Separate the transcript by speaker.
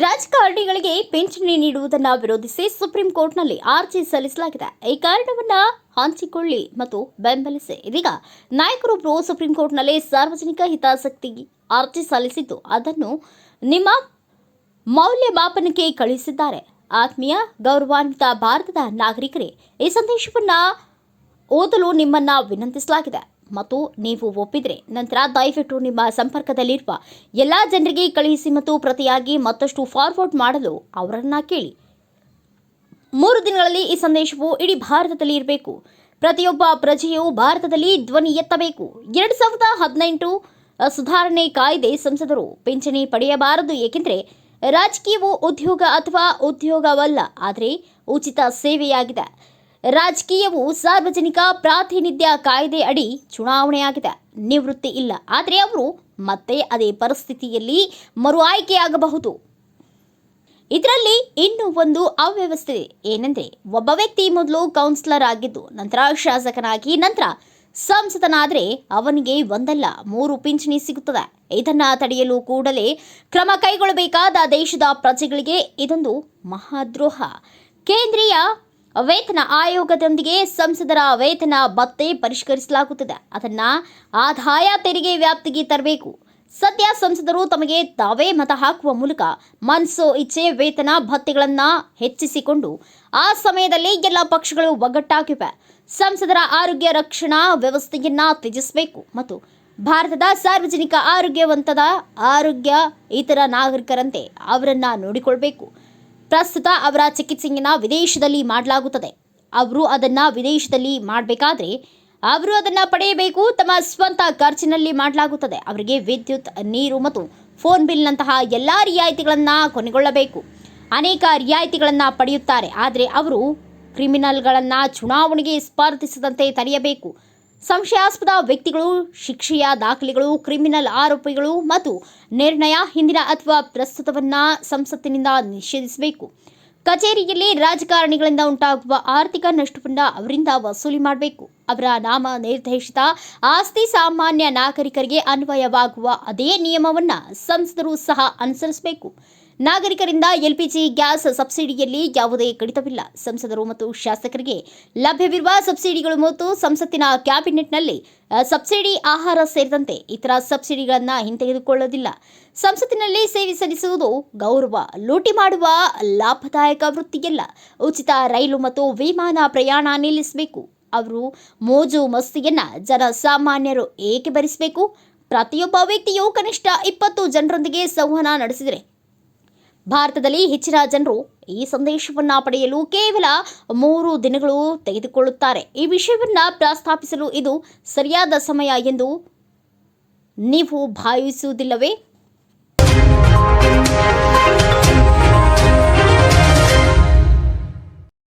Speaker 1: ರಾಜಕಾರಣಿಗಳಿಗೆ ಪಿಂಚಣಿ ನೀಡುವುದನ್ನು ವಿರೋಧಿಸಿ ಸುಪ್ರೀಂ ಕೋರ್ಟ್ನಲ್ಲಿ ಅರ್ಜಿ ಸಲ್ಲಿಸಲಾಗಿದೆ. ಈ ಕಾರಣವನ್ನ ಹಂಚಿಕೊಳ್ಳಿ ಮತ್ತು ಬೆಂಬಲಿಸಿ. ಇದೀಗ ನಾಯಕರೊಬ್ಬರು ಸುಪ್ರೀಂ ಕೋರ್ಟ್ನಲ್ಲಿ ಸಾರ್ವಜನಿಕ ಹಿತಾಸಕ್ತಿ ಅರ್ಜಿ ಸಲ್ಲಿಸಿದ್ದು, ಅದನ್ನು ನಿಮ್ಮ ಮೌಲ್ಯಮಾಪನಕ್ಕೆ ಕಳುಹಿಸಿದ್ದಾರೆ. ಆತ್ಮೀಯ ಗೌರವಾನ್ವಿತ ಭಾರತದ ನಾಗರಿಕರೇ, ಈ ಸಂದೇಶವನ್ನ ಓದಲು ನಿಮ್ಮನ್ನ ವಿನಂತಿಸಲಾಗಿದೆ. ಮತ್ತು ನೀವು ಒಪ್ಪಿದರೆ ನಂತರ ದಯವಿಟ್ಟು ನಿಮ್ಮ ಸಂಪರ್ಕದಲ್ಲಿರುವ ಎಲ್ಲ ಜನರಿಗೆ ಕಳುಹಿಸಿ ಮತ್ತು ಪ್ರತಿಯಾಗಿ ಮತ್ತಷ್ಟು ಫಾರ್ವರ್ಡ್ ಮಾಡಲು ಅವರನ್ನು ಕೇಳಿ. ಮೂರು ದಿನಗಳಲ್ಲಿ ಈ ಸಂದೇಶವು ಇಡೀ ಭಾರತದಲ್ಲಿ ಇರಬೇಕು. ಪ್ರತಿಯೊಬ್ಬ ಪ್ರಜೆಯು ಭಾರತದಲ್ಲಿ ಧ್ವನಿ ಎತ್ತಬೇಕು. ಎರಡು ಸಾವಿರದ ಹದಿನೆಂಟು ಸುಧಾರಣೆ ಕಾಯ್ದೆ ಸಂಸದರು ಪಿಂಚಣಿ ಪಡೆಯಬಾರದು, ಏಕೆಂದರೆ ರಾಜಕೀಯವು ಉದ್ಯೋಗ ಅಥವಾ ಉದ್ಯೋಗವಲ್ಲ, ಆದರೆ ಉಚಿತ ಸೇವೆಯಾಗಿದೆ. ರಾಜಕೀಯವು ಸಾರ್ವಜನಿಕ ಪ್ರಾತಿನಿಧ್ಯ ಕಾಯ್ದೆ ಅಡಿ ಚುನಾವಣೆಯಾಗಿದೆ. ನಿವೃತ್ತಿ ಇಲ್ಲ. ಆದರೆ ಅವರು ಮತ್ತೆ ಅದೇ ಪರಿಸ್ಥಿತಿಯಲ್ಲಿ ಮರು ಆಯ್ಕೆಯಾಗಬಹುದು. ಇದರಲ್ಲಿ ಇನ್ನೂ ಒಂದು ಅವ್ಯವಸ್ಥೆ ಏನೆಂದ್ರೆ, ಒಬ್ಬ ವ್ಯಕ್ತಿ ಮೊದಲು ಕೌನ್ಸಿಲರ್ ಆಗಿದ್ದು, ನಂತರ ಶಾಸಕನಾಗಿ, ನಂತರ ಸಂಸದನಾದರೆ ಅವನಿಗೆ ಒಂದಲ್ಲ, ಮೂರು ಪಿಂಚಣಿ ಸಿಗುತ್ತದೆ. ಇದನ್ನು ತಡೆಯಲು ಕೂಡಲೇ ಕ್ರಮ ಕೈಗೊಳ್ಳಬೇಕಾದ ದೇಶದ ಪ್ರಜೆಗಳಿಗೆ ಇದೊಂದು ಮಹಾದ್ರೋಹ. ಕೇಂದ್ರೀಯ ವೇತನ ಆಯೋಗದೊಂದಿಗೆ ಸಂಸದರ ವೇತನ ಭತ್ತೆ ಪರಿಷ್ಕರಿಸಲಾಗುತ್ತದೆ. ಅದನ್ನು ಆದಾಯ ತೆರಿಗೆ ವ್ಯಾಪ್ತಿಗೆ ತರಬೇಕು. ಸದ್ಯ ಸಂಸದರು ತಮಗೆ ತಾವೇ ಮತ ಹಾಕುವ ಮೂಲಕ ಮನ್ಸೋ, ಇಚ್ಛೆ, ವೇತನ ಭತ್ತೆಗಳನ್ನು ಹೆಚ್ಚಿಸಿಕೊಂಡು ಆ ಸಮಯದಲ್ಲಿ ಎಲ್ಲ ಪಕ್ಷಗಳು ಒಗ್ಗಟ್ಟಾಗಿವೆ. ಸಂಸದರ ಆರೋಗ್ಯ ರಕ್ಷಣಾ ವ್ಯವಸ್ಥೆಯನ್ನ ತ್ಯಜಿಸಬೇಕು ಮತ್ತು ಭಾರತದ ಸಾರ್ವಜನಿಕ ಆರೋಗ್ಯವಂತದ ಆರೋಗ್ಯ ಇತರ ನಾಗರಿಕರಂತೆ ಅವರನ್ನು ನೋಡಿಕೊಳ್ಬೇಕು. ಪ್ರಸ್ತುತ ಅವರ ಚಿಕಿತ್ಸೆಯನ್ನು ವಿದೇಶದಲ್ಲಿ ಮಾಡಲಾಗುತ್ತದೆ. ಅವರು ಅದನ್ನ ವಿದೇಶದಲ್ಲಿ ಮಾಡಬೇಕಾದ್ರೆ ಅವರು ಅದನ್ನ ಪಡೆಯಬೇಕು, ತಮ್ಮ ಸ್ವಂತ ಖರ್ಚಿನಲ್ಲಿ ಮಾಡಲಾಗುತ್ತದೆ. ಅವರಿಗೆ ವಿದ್ಯುತ್, ನೀರು ಮತ್ತು ಫೋನ್ ಬಿಲ್ನಂತಹ ಎಲ್ಲ ರಿಯಾಯಿತಿಗಳನ್ನು ಕೊನೆಗೊಳ್ಳಬೇಕು. ಅನೇಕ ರಿಯಾಯಿತಿಗಳನ್ನು ಪಡೆಯುತ್ತಾರೆ. ಆದರೆ ಅವರು ಕ್ರಿಮಿನಲ್ಗಳನ್ನು ಚುನಾವಣೆಗೆ ಸ್ಪರ್ಧಿಸದಂತೆ ತಡೆಯಬೇಕು. ಸಂಶಯಾಸ್ಪದ ವ್ಯಕ್ತಿಗಳು, ಶಿಕ್ಷೆಯ ದಾಖಲೆಗಳು, ಕ್ರಿಮಿನಲ್ ಆರೋಪಿಗಳು ಮತ್ತು ನಿರ್ಣಯ ಹಿಂದಿನ ಅಥವಾ ಪ್ರಸ್ತುತವನ್ನು ಸಂಸತ್ತಿನಿಂದ ನಿಷೇಧಿಸಬೇಕು. ಕಚೇರಿಯಲ್ಲಿ ರಾಜಕಾರಣಿಗಳಿಂದ ಉಂಟಾಗುವ ಆರ್ಥಿಕ ನಷ್ಟವನ್ನ ಅವರಿಂದ ವಸೂಲಿ ಮಾಡಬೇಕು. ಅವರ ನಾಮ ನಿರ್ದೇಶಿತ ಆಸ್ತಿ ಸಾಮಾನ್ಯ ನಾಗರಿಕರಿಗೆ ಅನ್ವಯವಾಗುವ ಅದೇ ನಿಯಮವನ್ನ ಸಂಸದರು ಸಹ ಅನುಸರಿಸಬೇಕು. ನಾಗರಿಕರಿಂದ ಎಲ್ಪಿಜಿ ಗ್ಯಾಸ್ ಸಬ್ಸಿಡಿಯಲ್ಲಿ ಯಾವುದೇ ಕಡಿತವಿಲ್ಲ. ಸಂಸದರು ಮತ್ತು ಶಾಸಕರಿಗೆ ಲಭ್ಯವಿರುವ ಸಬ್ಸಿಡಿಗಳು ಮತ್ತು ಸಂಸತ್ತಿನ ಕ್ಯಾಬಿನೆಟ್ನಲ್ಲಿ ಸಬ್ಸಿಡಿ, ಆಹಾರ ಸೇರಿದಂತೆ ಇತರ ಸಬ್ಸಿಡಿಗಳನ್ನು ಹಿಂತೆಗೆದುಕೊಳ್ಳೋದಿಲ್ಲ. ಸಂಸತ್ತಿನಲ್ಲಿ ಸೇವೆ ಸಲ್ಲಿಸುವುದು ಗೌರವ, ಲೂಟಿ ಮಾಡುವ ಲಾಭದಾಯಕ ವೃತ್ತಿಯಲ್ಲ. ಉಚಿತ ರೈಲು ಮತ್ತು ವಿಮಾನ ಪ್ರಯಾಣ ನಿಲ್ಲಿಸಬೇಕು. ಅವರು ಮೋಜು ಮಸ್ತಿಯನ್ನ ಜನಸಾಮಾನ್ಯರು ಏಕೆ ಭರಿಸಬೇಕು? ಪ್ರತಿಯೊಬ್ಬ ವ್ಯಕ್ತಿಯು ಕನಿಷ್ಠ ಇಪ್ಪತ್ತು ಜನರೊಂದಿಗೆ ಸಂವಹನ ನಡೆಸಿದರೆ ಭಾರತದಲ್ಲಿ ಹೆಚ್ಚಿನ ಜನರು ಈ ಸಂದೇಶವನ್ನು ಪಡೆಯಲು ಕೇವಲ ಮೂರು ದಿನಗಳು ತೆಗೆದುಕೊಳ್ಳುತ್ತಾರೆ. ಈ ವಿಷಯವನ್ನು ಪ್ರಸ್ತಾಪಿಸಲು ಇದು ಸರಿಯಾದ ಸಮಯ ಎಂದು ನೀವು ಭಾವಿಸುವುದಿಲ್ಲವೇ?